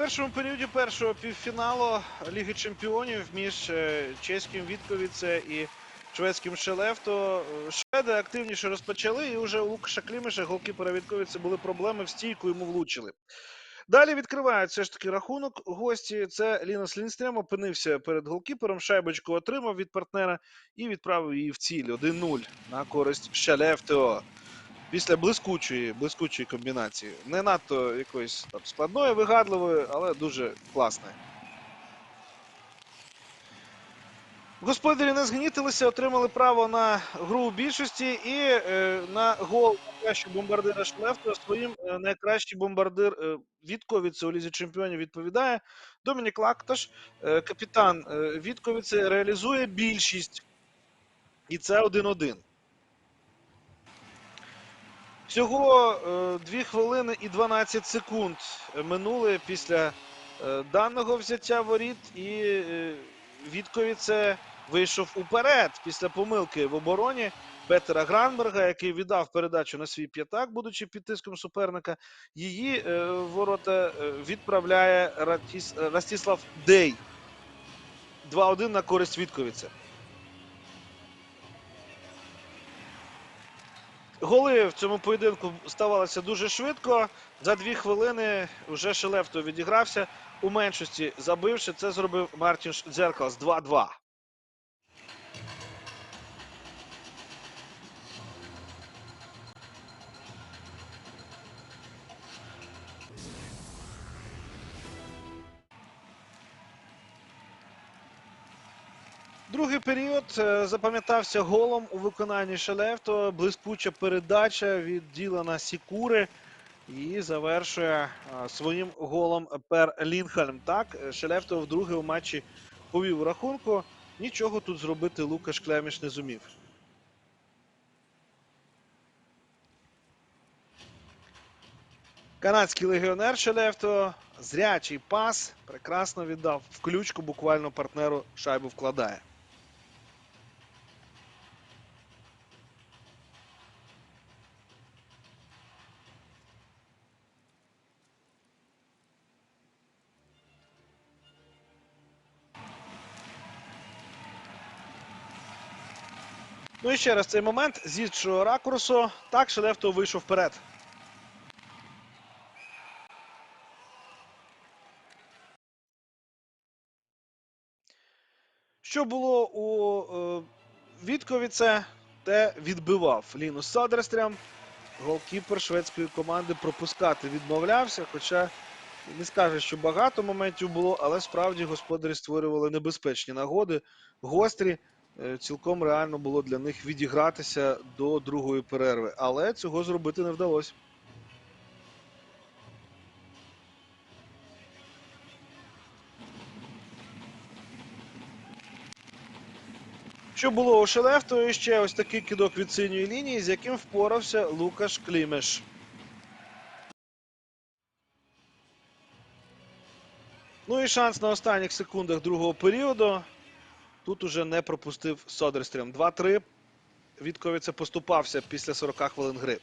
першому періоді першого півфіналу Ліги Чемпіонів між е, чеським Вітковіце і шведським Шелефто шведи активніше розпочали, і вже у Лукаша Клімиша, голкіпера Вітковіце, були проблеми в стійку, йому влучили. Далі відкривають ж таки рахунок. Гості це Лінас Лінстрем опинився перед голкіпером, шайбочку отримав від партнера і відправив її в ціль 1-0 на користь Шелефтео. Після блискучої, блискучої комбінації. Не надто якоїсь там складної, вигадливої, але дуже класної. Господарі не згнітилися, отримали право на гру у більшості і е, на гол найкращого бомбардира Шлефта своїм е, найкращий бомбардир е, Вітковіце у Лізі Чемпіонів відповідає. Домінік Лакташ, е, капітан е, Вітковіце, реалізує більшість. І це 1-1. Всього е, 2 хвилини і 12 секунд минули після е, даного взяття воріт, і е, Вітковіце вийшов уперед після помилки в обороні Петера Гранберга, який віддав передачу на свій п'ятак, будучи під тиском суперника. Її е, ворота е, відправляє Ратіс, Ростислав Дей. 2-1 на користь Вітковіце. Голи в цьому поєдинку ставалися дуже швидко. За дві хвилини вже Шелефто відігрався. У меншості забивши, це зробив Мартін Дзеркалс 2-2. Другий період е, запам'ятався голом у виконанні Шелефто. Блискуча передача від Ділана Сікури. І завершує своїм голом Пер Лінхальм. Так, е, Шелефто вдруге у матчі повів рахунку. Нічого тут зробити Лукаш Клеміш не зумів. Канадський легіонер Шелефто. Зрячий пас. Прекрасно віддав в ключку, буквально партнеру шайбу вкладає. Ну і ще раз цей момент з іншого ракурсу. Так, Шелефто вийшов вперед. Що було у е, Вітковіце, те відбивав Лінус Садерстрям. Голкіпер шведської команди пропускати відмовлявся. Хоча не скаже, що багато моментів було, але справді господарі створювали небезпечні нагоди, гострі. Е, Цілком реально було для них відігратися до другої перерви, але цього зробити не вдалося. Що було у Шелефто, і ще ось такий кидок від синьої лінії, з яким впорався Лукаш Клімеш. Ну і шанс на останніх секундах другого періоду. Тут уже не пропустив Содерстрім. 2-3. Вітковіце поступався після 40 хвилин гри.